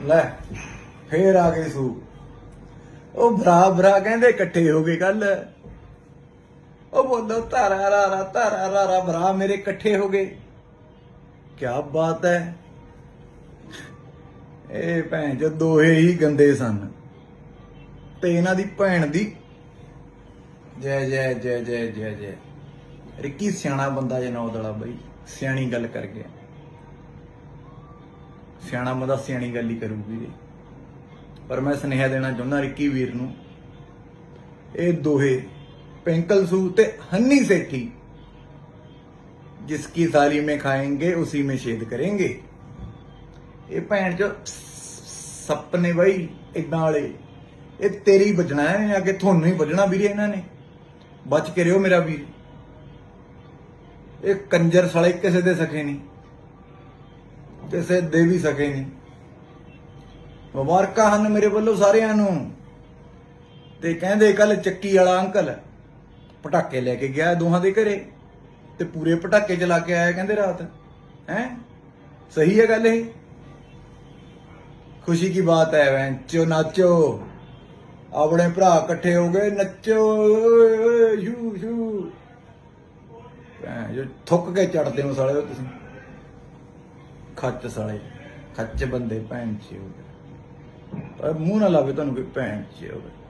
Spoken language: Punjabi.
ਲੈ, ਫੇਰ ਆ ਗਈ ਸੂ। ਉਹ ਭਰਾ ਭਰਾ ਕਹਿੰਦੇ ਇਕੱਠੇ ਹੋ ਗਏ ਕੱਲ। ਉਹ ਬੋਲੋ ਧਾਰਾ, ਰਾਰਾ ਧਾਰਾ, ਰਾਰਾ, ਭਰਾ ਮੇਰੇ ਇਕੱਠੇ ਹੋ ਗਏ। ਕੀ ਬਾਤ ਹੈ ਇਹ ਭੈਣ ਜੋ ਦੋਹੇ ਹੀ ਗੰਦੇ ਸਨ। ਤੇ ਇਹਨਾਂ ਦੀ ਭੈਣ ਦੀ ਜੈ ਜੈ ਜੈ ਜੈ ਜੈ ਜੈ। ਰਿੱਕੀ ਸਿਆਣਾ ਬੰਦਾ ਜੇ ਨੌ ਦਲਾ ਬਈ, ਸਿਆਣੀ ਗੱਲ ਕਰ ਗਿਆ। ਸਿਆਣਾ ਬੰਦਾ ਸਿਆਣੀ ਗੱਲ ਹੀ ਕਰੂ ਵੀਰੇ ਪਰ ਮੈਂ ਸੁਨੇਹਾ ਦੇਣਾ ਚਾਹੁੰਦਾ ਰਿੱਕੀ ਵੀਰ ਨੂੰ, ਇਹ ਦੋਹੇ, ਪਿੰਕਲ ਸੂ ਤੇ ਹੰਨੀ ਸੇਠੀ, ਜਿਸ ਕੀ ਥਾਲੀ ਮੇ ਖਾਏਂਗੇ, ਉਸੇ ਮੇ ਛੇਦ ਕਰੇਂਗੇ। ਇਹ ਭੈਣ ਚ ਸਪਨੇ ਬਈ ਇਦਾਂ ਵਾਲੇ। ਇਹ ਤੇਰੀ ਵੱਜਣਾ ਹੈ ਅੱਗੇ ਤੁਹਾਨੂੰ ਹੀ ਵੱਜਣਾ ਵੀਰੇ ਇਹਨਾਂ ਨੇ। ਬਚ ਕੇ ਰਿਓ ਮੇਰਾ ਵੀਰ। ਇਹ ਕੰਜਰ ਸਾਲੇ ਕਿਸੇ ਦੇ ਸਖੇ ਨਹੀਂ ਕਿਸੇ ਦੇ ਵੀ ਸਕੇ ਨਹੀਂ ਮੁਬਾਰਕਾਂ ਹਨ ਮੇਰੇ ਵੱਲੋਂ ਸਾਰਿਆਂ ਨੂੰ। ਤੇ ਕਹਿੰਦੇ ਕੱਲ ਚੱਕੀ ਵਾਲਾ ਅੰਕਲ ਪਟਾਕੇ ਲੈ ਕੇ ਗਿਆ ਦੋਹਾਂ ਦੇ ਘਰੇ ਤੇ ਪੂਰੇ ਪਟਾਕੇ ਚਲਾ ਕੇ ਆਇਆ ਕਹਿੰਦੇ ਰਾਤ। ਹੈ? ਸਹੀ ਹੈ ਗੱਲ ਇਹ? ਖੁਸ਼ੀ ਕੀ ਬਾਤ ਹੈ ਵੈਂਚੋ ਨਾਚੋ। ਆਪਣੇ ਭਰਾ ਇਕੱਠੇ ਹੋ ਗਏ, ਨੱਚੋ। ਓਏ ਯੂ। ਯੂ ਜੋ ਥੁੱਕ ਕੇ ਚੜਦੇ ਹੋ ਸਾਲੇ ਤੁਸੀਂ। ਖੱਚ ਸਾਲੇ ਖੱਚ ਬੰਦੇ ਭੈਣ ਚ ਹੋ ਗਏ ਪਰ ਮੂੰਹ ਨਾ ਲਾਵੇ ਤੁਹਾਨੂੰ ਕੋਈ ਭੈਣ ਚ ਹੋ ਗਏ